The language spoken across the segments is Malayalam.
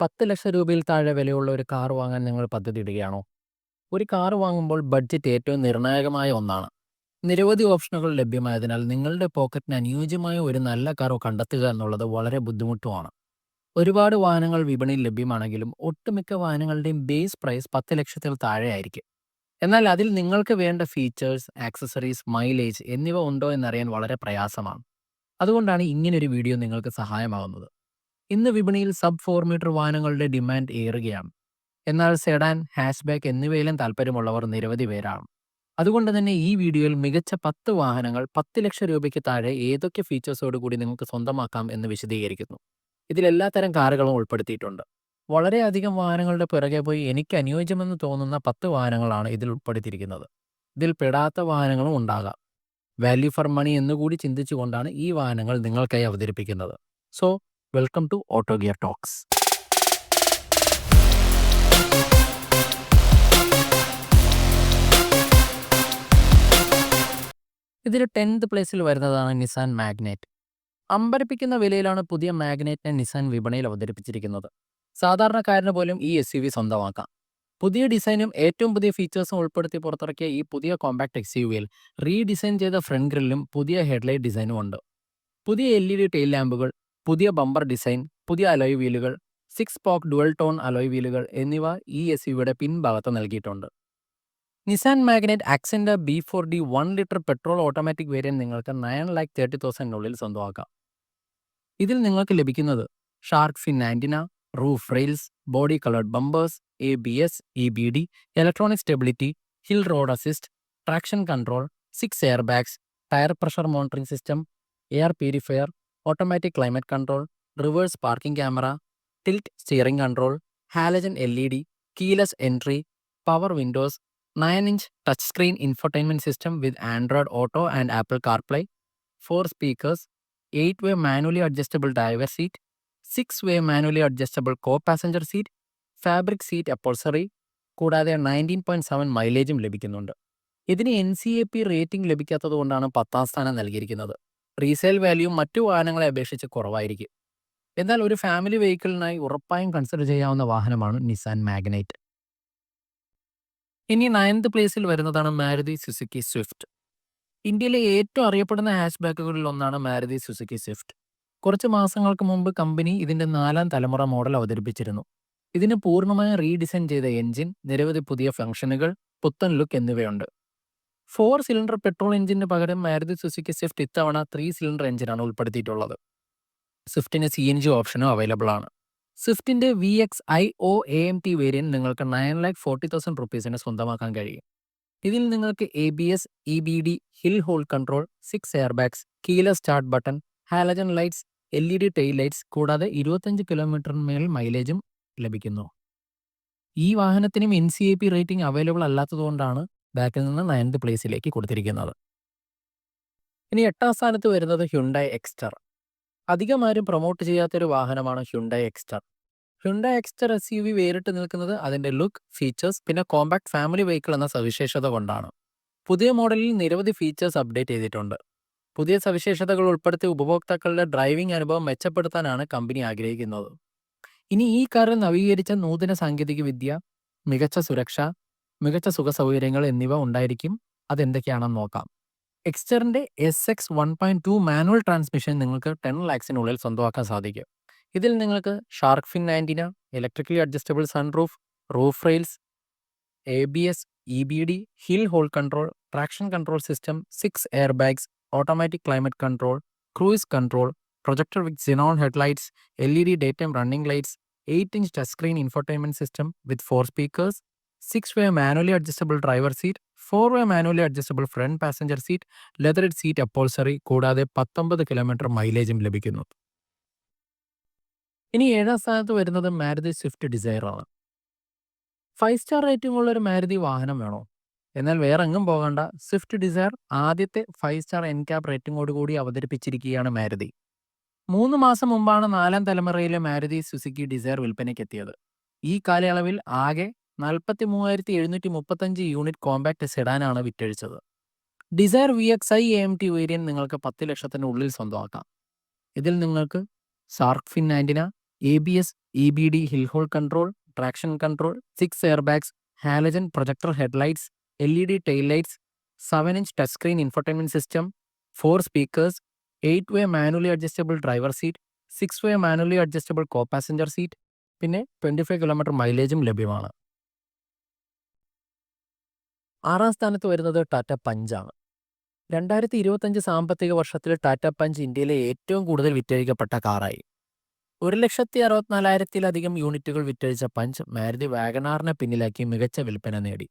പത്ത് ലക്ഷം രൂപയിൽ താഴെ വിലയുള്ള ഒരു കാർ വാങ്ങാൻ നിങ്ങൾ പദ്ധതി ഇടുകയാണോ ഒരു കാർ വാങ്ങുമ്പോൾ ബഡ്ജറ്റ് ഏറ്റവും നിർണായകമായ ഒന്നാണ്. നിരവധി ഓപ്ഷനുകൾ ലഭ്യമായതിനാൽ നിങ്ങളുടെ പോക്കറ്റിന് അനുയോജ്യമായ ഒരു നല്ല കാർ കണ്ടെത്തുക എന്നുള്ളത് വളരെ ബുദ്ധിമുട്ടുമാണ്. ഒരുപാട് വാഹനങ്ങൾ വിപണിയിൽ ലഭ്യമാണെങ്കിലും ഒട്ടുമിക്ക വാഹനങ്ങളുടെയും ബേസ് പ്രൈസ് പത്ത് ലക്ഷത്തിൽ താഴെ ആയിരിക്കും എന്നാൽ അതിൽ നിങ്ങൾക്ക് വേണ്ട ഫീച്ചേഴ്സ്, ആക്സസറീസ്, മൈലേജ് എന്നിവ ഉണ്ടോ എന്നറിയാൻ വളരെ പ്രയാസമാണ്. അതുകൊണ്ടാണ് ഇങ്ങനൊരു വീഡിയോ നിങ്ങൾക്ക് സഹായമാകുന്നത്. ഇന്ന് വിപണിയിൽ സബ് ഫോർ മീറ്റർ വാഹനങ്ങളുടെ ഡിമാൻഡ് ഏറുകയാണ്. എന്നാൽ സെഡാൻ, ഹാച്ച്ബാക്ക് എന്നിവയിലും താൽപ്പര്യമുള്ളവർ നിരവധി പേരാണ്. അതുകൊണ്ട് തന്നെ ഈ വീഡിയോയിൽ മികച്ച 10 വാഹനങ്ങൾ 10 ലക്ഷം രൂപയ്ക്ക് താഴെ ഏതൊക്കെ ഫീച്ചേഴ്സോടുകൂടി നിങ്ങൾക്ക് സ്വന്തമാക്കാം എന്ന് വിശദീകരിക്കുന്നു. ഇതിൽ എല്ലാത്തരം കാറുകളും ഉൾപ്പെടുത്തിയിട്ടുണ്ട്. വളരെയധികം വാഹനങ്ങളുടെ പിറകെ പോയി എനിക്ക് അനുയോജ്യമെന്ന് തോന്നുന്ന 10 വാഹനങ്ങളാണ് ഇതിൽ ഉൾപ്പെടുത്തിയിരിക്കുന്നത്. ഇതിൽ പെടാത്ത വാഹനങ്ങളും ഉണ്ടാകാം. വാല്യൂ ഫോർ മണി എന്നുകൂടി ചിന്തിച്ചുകൊണ്ടാണ് ഈ വാഹനങ്ങൾ നിങ്ങൾക്കായി അവതരിപ്പിക്കുന്നത്. So, welcome to auto gear talks. ഇതിൽ 10th പ്ലേസിൽ വരുന്നതാണ് നിസാൻ മാഗ്നേറ്റ് അമ്പരപ്പിക്കുന്ന വിലയിലാണ് പുതിയ മാഗ്നേറ്റിനെ നിസാൻ വിപണിയിൽ അവതരിപ്പിച്ചിരിക്കുന്നത്. സാധാരണക്കാരന് പോലും ഈ എസ്യുവി സ്വന്തമാക്കാം. പുതിയ ഡിസൈനും ഏറ്റവും പുതിയ ഫീച്ചേഴ്സും ഉൾപ്പെടുത്തി പുറത്തിറക്കിയ ഈ പുതിയ കോമ്പാക്ട് എക്സ് യു വിയിൽ റീഡിസൈൻ ചെയ്ത ഫ്രണ്ട് ഗ്രില്ലും പുതിയ ഹെഡ്ലൈറ്റ് ഡിസൈനും ഉണ്ട്. പുതിയ എൽ ഇ ഡി ടെയിൽ ലാമ്പുകൾ, പുതിയ ബമ്പർ ഡിസൈൻ, പുതിയ alloy വീലുകൾ, six spoke dual tone alloy വീലുകൾ എന്നിവ ഈ എസ് യുയുടെ പിൻഭാഗത്ത് നൽകിയിട്ടുണ്ട്. Nissan Magnite Acenta B four D 1 litre petrol automatic variant നിങ്ങൾക്ക് 9,30,000 സ്വന്തമാക്കാം. ഇതിൽ നിങ്ങൾക്ക് ലഭിക്കുന്നത് shark fin antenna roof rails, body coloured bumpers, A B S E B D electronic stability, hill road assist, traction control, six air bags tyre pressure monitoring system, air purifier, automatic climate control, reverse parking camera, tilt steering control, halogen L E D keyless entry, power windows, nine inch touch screen infotainment system with Android Auto and Apple CarPlay, four speakers, eight way manually adjustable driver seat, six way manually adjustable co passenger seat, fabric seat upholstery കൂടാതെ 19.7 മൈലേജും ലഭിക്കുന്നുണ്ട്. ഇതിന് N C A P rating ലഭിക്കാത്തത് കൊണ്ടാണ് പത്താം സ്ഥാനം നൽകിയിരിക്കുന്നത്. റീസെയിൽ വാല്യൂ മറ്റു വാഹനങ്ങളെ അപേക്ഷിച്ച് കുറവായിരിക്കും. എന്നാൽ ഒരു ഫാമിലി വെഹിക്കിളിനായി ഉറപ്പായും കൺസിഡർ ചെയ്യാവുന്ന വാഹനമാണ് നിസാൻ മാഗ്നൈറ്റ്. ഇനി നയൻത് പ്ലേസിൽ വരുന്നതാണ് മാരുതി സുസുക്കി സ്വിഫ്റ്റ്. ഇന്ത്യയിലെ ഏറ്റവും അറിയപ്പെടുന്ന ഹാച്ച്ബാക്കുകളിൽ ഒന്നാണ് മാരുതി സുസുക്കി സ്വിഫ്റ്റ്. കുറച്ച് മാസങ്ങൾക്ക് മുമ്പ് കമ്പനി ഇതിന്റെ നാലാം തലമുറ മോഡൽ അവതരിപ്പിച്ചിരുന്നു. ഇതിന് പൂർണമായും റീഡിസൈൻ ചെയ്ത എഞ്ചിൻ, നിരവധി പുതിയ ഫംഗ്ഷനുകൾ, പുത്തൻ ലുക്ക് എന്നിവയുണ്ട്. 4 സിലിണ്ടർ പെട്രോൾ എഞ്ചിന് പകരം മാരുതി സുസുക്കി സ്വിഫ്റ്റ് ഇത്തവണ ത്രീ സിലിണ്ടർ എഞ്ചിനാണ് ഉൾപ്പെടുത്തിയിട്ടുള്ളത്. സ്വിഫ്റ്റിന് സി എൻ ജി ഓപ്ഷനും അവൈലബിൾ ആണ്. സ്വിഫ്റ്റിന്റെ V X I O A M T variant നിങ്ങൾക്ക് 9,40,000 സ്വന്തമാക്കാൻ കഴിയും. ഇതിൽ നിങ്ങൾക്ക് A B S E B D hill hold control, six air bags keyless start button, halogen lights, L E D tail lights കൂടാതെ ഇരുപത്തഞ്ച് കിലോമീറ്ററിന് മേൽ മൈലേജും ലഭിക്കുന്നു. ഈ വാഹനത്തിനും N C A P rating available അല്ലാത്തതുകൊണ്ടാണ് ബാക്കിൽ നിന്ന് നയൻത് പ്ലേസിലേക്ക് കൊടുത്തിരിക്കുന്നത്. ഇനി എട്ടാം സ്ഥാനത്ത് വരുന്നത് ഹ്യുണ്ടായ് എക്സ്റ്റർ. അധികം ആരും പ്രൊമോട്ട് ചെയ്യാത്തൊരു വാഹനമാണ് Hyundai Exter. Hyundai Exter S U V വേറിട്ട് നിൽക്കുന്നത് അതിന്റെ ലുക്ക്, ഫീച്ചേഴ്സ് പിന്നെ കോമ്പാക്ട് ഫാമിലി വെഹിക്കിൾ എന്ന സവിശേഷത കൊണ്ടാണ്. പുതിയ മോഡലിൽ നിരവധി ഫീച്ചേഴ്സ് അപ്ഡേറ്റ് ചെയ്തിട്ടുണ്ട്. പുതിയ സവിശേഷതകൾ ഉൾപ്പെടുത്തി ഉപഭോക്താക്കളുടെ ഡ്രൈവിംഗ് അനുഭവം മെച്ചപ്പെടുത്താനാണ് കമ്പനി ആഗ്രഹിക്കുന്നത്. ഇനി ഈ കാറിൽ നവീകരിച്ച നൂതന സാങ്കേതികവിദ്യ, മികച്ച സുരക്ഷ, മികച്ച സുഖസൗകര്യങ്ങൾ എന്നിവ ഉണ്ടായിരിക്കും. അതെന്തൊക്കെയാണെന്ന് നോക്കാം. എക്സ്റ്ററിന്റെ എസ്എക്സ് 1.2 മാനുവൽ ട്രാൻസ്മിഷൻ നിങ്ങൾക്ക് ടെൻ ലാക്സിനുള്ളിൽ സ്വന്തമാക്കാൻ സാധിക്കും. ഇതിൽ നിങ്ങൾക്ക് shark fin antenna electrically adjustable sunroof, roof rails, A B S E B D hill hold control, traction control system, six air bags automatic climate control, cruise control, projector with xenon headlights, L E D day time running lights, eight inch touch screen infotainment system with four speakers, 6 way manually adjustable driver seat, four way manually adjustable front passenger seat, leatherette seat upholstery കൂടാതെ 19 കിലോമീറ്റർ മൈലേജും ലഭിക്കുന്നു. ഇനി ഏഴാം സ്ഥാനത്ത് വരുന്നത് മാരുതി സ്വിഫ്റ്റ് ആണ്. 5 സ്റ്റാർ റേറ്റിംഗ് ഉള്ള ഒരു മാരുതി വാഹനം വേണോ? എന്നാൽ വേറെ എങ്ങും പോകണ്ട. സ്വിഫ്റ്റ് ഡിസയർ ആദ്യത്തെ ഫൈവ് സ്റ്റാർ എൻ ക്യാബ് റേറ്റിംഗോട് കൂടി അവതരിപ്പിച്ചിരിക്കുകയാണ് മാരുതി. മൂന്ന് മാസം മുമ്പാണ് നാലാം തലമുറയിലെ മാരുതി സുസുക്കി ഡിസയർ വിൽപ്പനയ്ക്കെത്തിയത്. ഈ കാലയളവിൽ ആകെ 43,735 യൂണിറ്റ് കോമ്പാക്ട് സെഡാനാണ് വിറ്റഴിച്ചത്. Dzire V X I M T variant നിങ്ങൾക്ക് 10 ലക്ഷത്തിനുള്ളിൽ സ്വന്തമാക്കാം. ഇതിൽ നിങ്ങൾക്ക് shark fin antenna A B S E B D hill hold control traction control six air bags halogen projector headlights L E D tail lights seven inch touch screen infotainment system four speakers eight way manually adjustable driver seat six way manually adjustable co passenger seat പിന്നെ ട്വന്റി ഫൈവ് കിലോമീറ്റർ മൈലേജും ലഭ്യമാണ് ആറാം സ്ഥാനത്ത് വരുന്നത് ടാറ്റ പഞ്ചാണ് രണ്ടായിരത്തി ഇരുപത്തഞ്ച് സാമ്പത്തിക വർഷത്തിൽ ടാറ്റ പഞ്ച് ഇന്ത്യയിലെ ഏറ്റവും കൂടുതൽ വിറ്റഴിക്കപ്പെട്ട കാറായി ഒരു ലക്ഷത്തി അറുപത്തിനാലായിരത്തിലധികം യൂണിറ്റുകൾ വിറ്റഴിച്ച പഞ്ച് മാരുതി വാഗനാറിനെ പിന്നിലാക്കി മികച്ച വിൽപ്പന നേടി.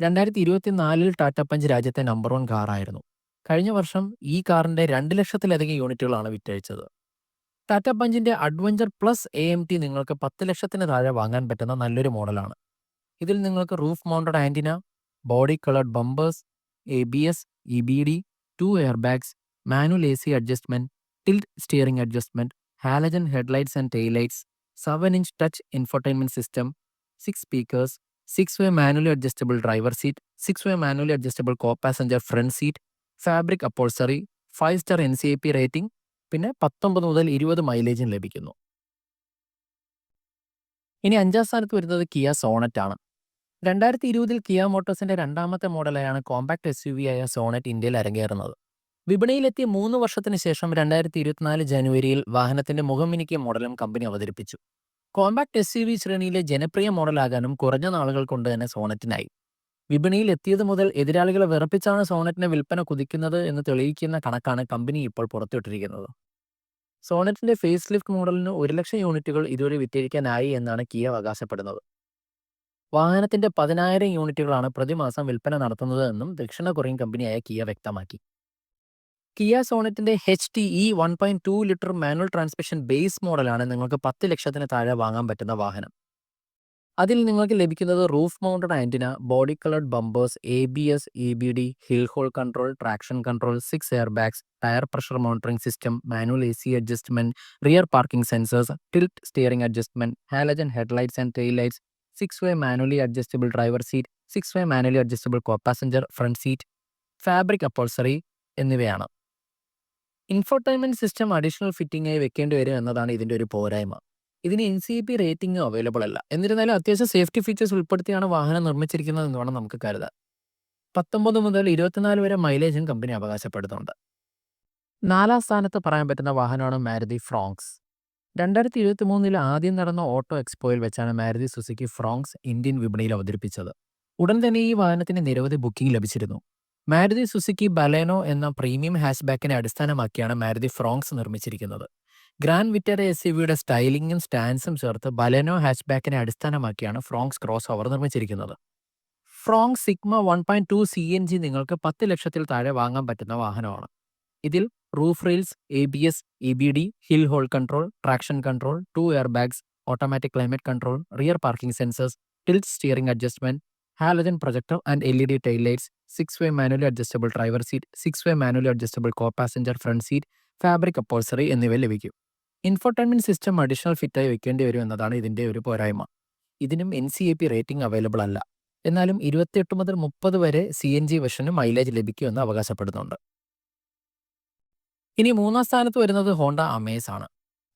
രണ്ടായിരത്തി ഇരുപത്തിനാലിൽ ടാറ്റ പഞ്ച് രാജ്യത്തെ നമ്പർ വൺ കാറായിരുന്നു കഴിഞ്ഞ വർഷം ഈ കാറിന്റെ രണ്ട് ലക്ഷത്തിലധികം യൂണിറ്റുകളാണ് വിറ്റഴിച്ചത്. Tata പഞ്ചിന്റെ adventure plus A M T നിങ്ങൾക്ക് പത്ത് ലക്ഷത്തിന് താഴെ വാങ്ങാൻ പറ്റുന്ന നല്ലൊരു മോഡലാണ്. ഇതിൽ നിങ്ങൾക്ക് roof mounted antenna body coloured bumpers A B S E B D two air bags manual A C adjustment tilt steering adjustment halogen headlights and tail lights seven inch touch infotainment system six speakers six way manually adjustable driver seat six way manually adjustable co passenger front seat fabric upholstery five star N C I P rating പിന്നെ പത്തൊമ്പത് മുതൽ ഇരുപത് മൈലേജും ലഭിക്കുന്നു. ഇനി അഞ്ചാം സ്ഥാനത്ത് വരുന്നത് കിയ സോണറ്റ് ആണ്. രണ്ടായിരത്തി ഇരുപതിൽ കിയ മോട്ടോഴ്സിന്റെ രണ്ടാമത്തെ മോഡലായാണ് കോമ്പാക്ട് എസ് യു വി ആയ സോണറ്റ് ഇന്ത്യയിൽ അരങ്ങേറുന്നത്. വിപണിയിലെത്തിയ മൂന്ന് വർഷത്തിന് ശേഷം രണ്ടായിരത്തി ഇരുപത്തിനാല് ജനുവരിയിൽ വാഹനത്തിന്റെ മുഖം മിനുക്കിയ മോഡലും കമ്പനി അവതരിപ്പിച്ചു. കോമ്പാക്ട് എസ് യു വി ശ്രേണിയിലെ ജനപ്രിയ മോഡലാകാനും കുറഞ്ഞ നാളുകൾ കൊണ്ട് തന്നെ സോണറ്റിനായി. വിപണിയിൽ എത്തിയത് മുതൽ എതിരാളികളെ വിറപ്പിച്ചാണ് സോണറ്റിന്റെ വിൽപ്പന കുതിക്കുന്നത് എന്ന് തെളിയിക്കുന്ന കണക്കാണ് കമ്പനി ഇപ്പോൾ പുറത്തുവിട്ടിരിക്കുന്നത്. സോണറ്റിന്റെ ഫേസ് ലിഫ്റ്റ് മോഡലിന് ഒരു ലക്ഷം യൂണിറ്റുകൾ ഇതുവരെ വിറ്റഴിക്കാനായി എന്നാണ് കിയ അവകാശപ്പെടുന്നത്. വാഹനത്തിന്റെ പതിനായിരം യൂണിറ്റുകളാണ് പ്രതിമാസം വിൽപ്പന നടത്തുന്നത് എന്നും ദക്ഷിണ കൊറിയൻ കമ്പനിയായ കിയ വ്യക്തമാക്കി. Kia സോണറ്റിന്റെ H T E one point two litre manual transmission base മോഡലാണ് നിങ്ങൾക്ക് പത്ത് ലക്ഷത്തിന് താഴെ വാങ്ങാൻ പറ്റുന്ന വാഹനം. അതിൽ നിങ്ങൾക്ക് ലഭിക്കുന്നത് roof mounted antenna body coloured bumpers A B S E B D hill hold control traction control six air bags tyre pressure monitoring system manual A C adjustment rear parking sensors tilt steering adjustment halogen headlights and tail lights six way manually adjustable driver seat six way manually adjustable co passenger front seat fabric upholstery എന്നിവയാണ്. ഇൻഫോർടൈൻമെന്റ് സിസ്റ്റം അഡീഷണൽ ഫിറ്റിംഗ് ആയി വെക്കേണ്ടി വരും എന്നതാണ് ഇതിന്റെ ഒരു പോരായ്മ. ഇതിന് N C P rating available അല്ല. എന്നിരുന്നാലും അത്യാവശ്യം സേഫ്റ്റി ഫീച്ചേഴ്സ് ഉൾപ്പെടുത്തിയാണ് വാഹനം നിർമ്മിച്ചിരിക്കുന്നത് എന്ന് വേണം നമുക്ക് കരുതാൻ. പത്തൊമ്പത് മുതൽ ഇരുപത്തിനാല് വരെ മൈലേജും കമ്പനി അവകാശപ്പെടുന്നുണ്ട്. നാലാം സ്ഥാനത്ത് പറയാൻ പറ്റുന്ന വാഹനമാണ് മാരുതി ഫ്രോങ്സ് രണ്ടായിരത്തി ഇരുപത്തി മൂന്നിൽ ആദ്യം നടന്ന ഓട്ടോ എക്സ്പോയിൽ വെച്ചാണ് മാരുതി സുസുക്കി ഫ്രോങ്സ് ഇന്ത്യൻ വിപണിയിൽ അവതരിപ്പിച്ചത്. ഉടൻ തന്നെ ഈ വാഹനത്തിന് നിരവധി ബുക്കിംഗ് ലഭിച്ചിരുന്നു. മാരുതി സുസുക്കി ബലേനോ എന്ന പ്രീമിയം ഹാഷ്ബാക്കിനെ അടിസ്ഥാനമാക്കിയാണ് മാരുതി ഫ്രോങ്സ് നിർമ്മിച്ചിരിക്കുന്നത്. ഗ്രാൻഡ് വിറ്ററ എസ് യുടെ സ്റ്റൈലിംഗും സ്റ്റാൻസും ചേർത്ത് ബലേനോ ഹാഷ്ബാക്കിനെ അടിസ്ഥാനമാക്കിയാണ് ഫ്രോങ്സ് ക്രോസ് ഓവർ നിർമ്മിച്ചിരിക്കുന്നത്. Fronx Sigma one point two C N G നിങ്ങൾക്ക് പത്ത് ലക്ഷത്തിൽ താഴെ വാങ്ങാൻ പറ്റുന്ന വാഹനമാണ്. ഇതിൽ roof rails A B S E B D hill hold control traction control two air bags automatic climate control rear parking sensors tilt steering adjustment halogen projector and L E D tail lights six way manually adjustable driver seat six way manually adjustable co passenger front seat fabric upholstery എന്നിവ ലഭിക്കും. ഇൻഫോർടൈൻമെന്റ് സിസ്റ്റം അഡീഷണൽ ഫിറ്റായി വെക്കേണ്ടി വരും എന്നതാണ് ഇതിന്റെ ഒരു പോരായ്മ. ഇതിനും N C A P rating available അല്ല. എന്നാലും ഇരുപത്തിയെട്ട് മുതൽ മുപ്പത് വരെ സി എൻ ജി വെർഷന് മൈലേജ് ലഭിക്കുമെന്ന് അവകാശപ്പെടുന്നുണ്ട്. ഇനി മൂന്നാം സ്ഥാനത്ത് വരുന്നത് ഹോണ്ട അമേസ് ആണ്.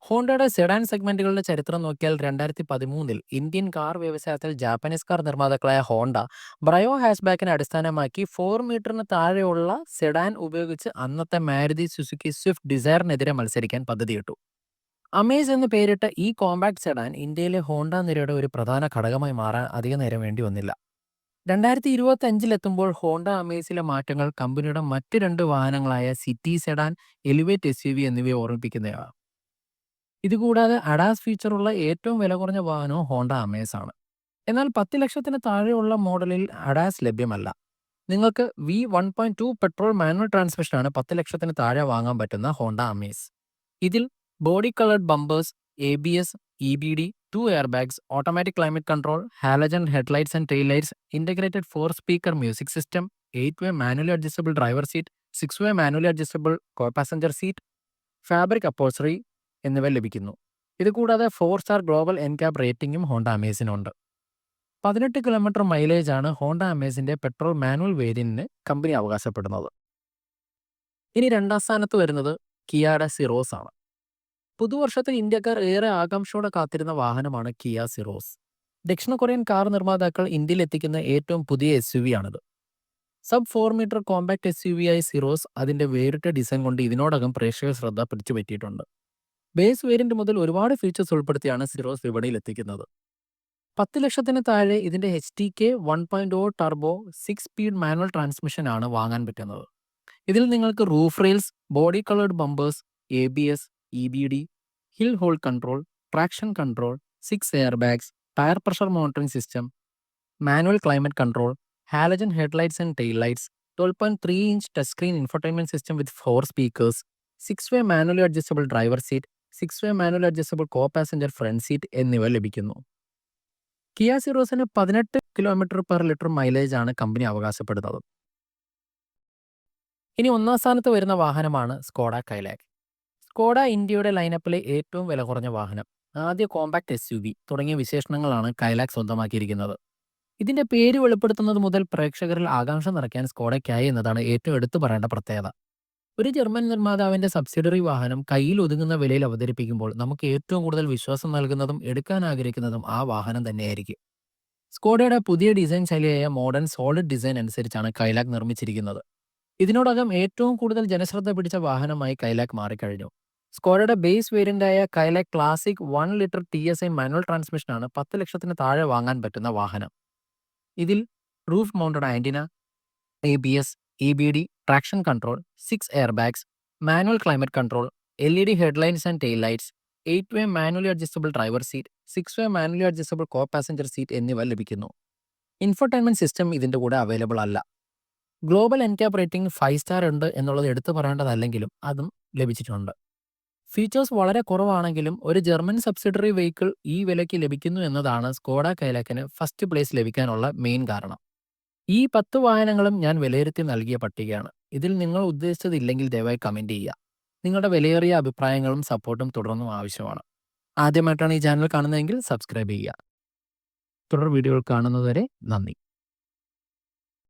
ഹോണ്ടയുടെ സെഡാൻ സെഗ്മെന്റുകളുടെ ചരിത്രം നോക്കിയാൽ രണ്ടായിരത്തി പതിമൂന്നിൽ ഇന്ത്യൻ കാർ വ്യവസായത്തിൽ ജാപ്പനീസ് കാർ നിർമ്മാതാക്കളായ ഹോണ്ട ബ്രയോ ഹാഷ്ബാക്കിനെ അടിസ്ഥാനമാക്കി ഫോർ മീറ്ററിന് താഴെയുള്ള സെഡാൻ ഉപയോഗിച്ച് അന്നത്തെ മാരുതി സുസുക്കി സ്വിഫ്റ്റ് ഡിസയറിനെതിരെ മത്സരിക്കാൻ പദ്ധതിയിട്ടു. അമേസ് എന്ന് പേരിട്ട ഈ കോമ്പാക്ട് സെഡാൻ ഇന്ത്യയിലെ ഹോണ്ട നിരയുടെ ഒരു പ്രധാന ഘടകമായി മാറാൻ അധിക നേരം വേണ്ടി വന്നില്ല. രണ്ടായിരത്തി ഇരുപത്തി അഞ്ചിലെത്തുമ്പോൾ ഹോണ്ട അമേസിലെ മാറ്റങ്ങൾ കമ്പനിയുടെ മറ്റ് രണ്ട് വാഹനങ്ങളായ City sedan Elevate S U V എന്നിവയെ ഓർമ്മിപ്പിക്കുന്നതാണ്. ഇതുകൂടാതെ അഡാസ് ഫീച്ചറുള്ള ഏറ്റവും വില കുറഞ്ഞ വാഹനവും ഹോണ്ട അമേസ് ആണ് എന്നാൽ പത്ത് ലക്ഷത്തിന് താഴെയുള്ള മോഡലിൽ അഡാസ് ലഭ്യമല്ല. നിങ്ങൾക്ക് V one point two petrol manual ട്രാൻസ്മിഷനാണ് പത്ത് ലക്ഷത്തിന് താഴെ വാങ്ങാൻ പറ്റുന്ന ഹോണ്ട അമേസ്. ഇതിൽ body coloured bumpers A B S E B D two air bags automatic climate control halogen headlights and tail lights integrated four speaker music system eight way manually adjustable driver seat six way manually adjustable co passenger seat fabric upholstery എന്നിവ ലഭിക്കുന്നു. ഇതുകൂടാതെ ഫോർ സ്റ്റാർ ഗ്ലോബൽ എൻക്യാബ് റേറ്റിംഗും ഹോണ്ട അമേസിനുണ്ട് പതിനെട്ട് കിലോമീറ്റർ മൈലേജ് ആണ് ഹോണ്ട അമേസിന്റെ പെട്രോൾ മാനുവൽ വേരിയന്റിന് കമ്പനി അവകാശപ്പെടുന്നത്. ഇനി രണ്ടാം സ്ഥാനത്ത് വരുന്നത് കിയാഡ സിറോസ് ആണ്. പുതുവർഷത്തിൽ ഇന്ത്യക്കാർ ഏറെ ആകാംക്ഷയോടെ കാത്തിരുന്ന വാഹനമാണ് കിയ സിറോസ്. ദക്ഷിണ കൊറിയൻ കാർ നിർമ്മാതാക്കൾ ഇന്ത്യയിൽ എത്തിക്കുന്ന ഏറ്റവും പുതിയ എസ് യു വി ആണിത്. Sub four metre compact S U V ആയി സിറോസ് അതിന്റെ വേറിട്ട ഡിസൈൻ കൊണ്ട് ഇതിനോടകം പ്രേക്ഷക ശ്രദ്ധ പിടിച്ചുപറ്റിയിട്ടുണ്ട് ബേസ് വേരിയന്റ് മുതൽ ഒരുപാട് ഫീച്ചേഴ്സ് ഉൾപ്പെടുത്തിയാണ് സിറോസ് വിപണിയിൽ എത്തിക്കുന്നത്. പത്ത് ലക്ഷത്തിന് താഴെ ഇതിന്റെ H T K one point O turbo six speed manual transmission ആണ് വാങ്ങാൻ പറ്റുന്നത്. ഇതിൽ നിങ്ങൾക്ക് roof rails body coloured bumpers A B S E B D hill hold control traction control six air bags tyre pressure monitoring system manual climate control halogen headlights and tail lights twelve point three inch touch screen infotainment system with four speakers six way manually adjustable driver seat six way manual adjustable co passenger front seat എന്നിവ ലഭിക്കുന്നു. കിയ സിറോസിന് പതിനെട്ട് കിലോമീറ്റർ പെർ ലിറ്റർ മൈലേജ് ആണ് കമ്പനി അവകാശപ്പെടുന്നത്. ഇനി ഒന്നാം സ്ഥാനത്ത് വരുന്ന വാഹനമാണ് സ്കോഡ കൈലാക് സ്കോഡ ഇന്ത്യയുടെ ലൈനപ്പിലെ ഏറ്റവും വില കുറഞ്ഞ വാഹനം ആദ്യ കോമ്പാക്ട് എസ് യു വി തുടങ്ങിയ വിശേഷണങ്ങളാണ് കൈലാക് സ്വന്തമാക്കിയിരിക്കുന്നത്. ഇതിന്റെ പേര് വെളിപ്പെടുത്തുന്നത് മുതൽ പ്രേക്ഷകരിൽ ആകാംക്ഷ നിറയ്ക്കാൻ സ്കോഡയ്ക്കായി എന്നതാണ് ഏറ്റവും എടുത്തു പറയേണ്ട പ്രത്യേകത. ഒരു ജർമ്മൻ നിർമ്മാതാവിന്റെ സബ്സിഡറി വാഹനം കയ്യിൽ ഒതുങ്ങുന്ന വിലയിൽ അവതരിപ്പിക്കുമ്പോൾ നമുക്ക് ഏറ്റവും കൂടുതൽ വിശ്വാസം നൽകുന്നതും എടുക്കാൻ ആഗ്രഹിക്കുന്നതും ആ വാഹനം തന്നെയായിരിക്കും. സ്കോഡയുടെ പുതിയ ഡിസൈൻ ശൈലിയായ മോഡേൺ സോളിഡ് ഡിസൈൻ അനുസരിച്ചാണ് കൈലാക് നിർമ്മിച്ചിരിക്കുന്നത്. ഇതിനോടകം ഏറ്റവും കൂടുതൽ ജനശ്രദ്ധ പിടിച്ച വാഹനമായി കൈലാക് മാറിക്കഴിഞ്ഞു. സ്കോഡയുടെ base വേരിയന്റായ Kylaq classic one litre T S I manual ട്രാൻസ്മിഷനാണ് പത്ത് ലക്ഷത്തിന് താഴെ വാങ്ങാൻ പറ്റുന്ന വാഹനം. ഇതിൽ roof mounted antenna A B S E B D traction control six air bags manual climate control L E D headlines and tail lights eight way manually adjustable driver seat six way manually adjustable co passenger seat എന്നിവ ലഭിക്കുന്നു. ഇൻഫർടൈൻമെന്റ് സിസ്റ്റം ഇതിന്റെ കൂടെ അവൈലബിൾ അല്ല. Global NCAP rating five star ഉണ്ട് എന്നുള്ളത് എടുത്തു പറയേണ്ടതല്ലെങ്കിലും അതും ലഭിച്ചിട്ടുണ്ട്. ഫീച്ചേഴ്സ് വളരെ കുറവാണെങ്കിലും ഒരു ജർമ്മൻ സബ്സിഡറി വെഹിക്കിൾ ഈ വിലയ്ക്ക് ലഭിക്കുന്നു എന്നതാണ് സ്കോഡ കൈലാക്കിന് ഫസ്റ്റ് പ്ലേസ് ലഭിക്കാനുള്ള മെയിൻ കാരണം. ഈ പത്ത് വാഹനങ്ങളും ഞാൻ വിലയിരുത്തി നൽകിയ പട്ടികയാണ്. ഇതിൽ നിങ്ങൾ ഉദ്ദേശിച്ചതില്ലെങ്കിൽ ദയവായി കമന്റ് ചെയ്യുക. നിങ്ങളുടെ വിലയേറിയ അഭിപ്രായങ്ങളും സപ്പോർട്ടും തുടർന്നും ആവശ്യമാണ്. ആദ്യമായിട്ടാണ് ഈ ചാനൽ കാണുന്നതെങ്കിൽ സബ്സ്ക്രൈബ് ചെയ്യുക. തുടർ വീഡിയോകൾ കാണുന്നതുവരെ നന്ദി.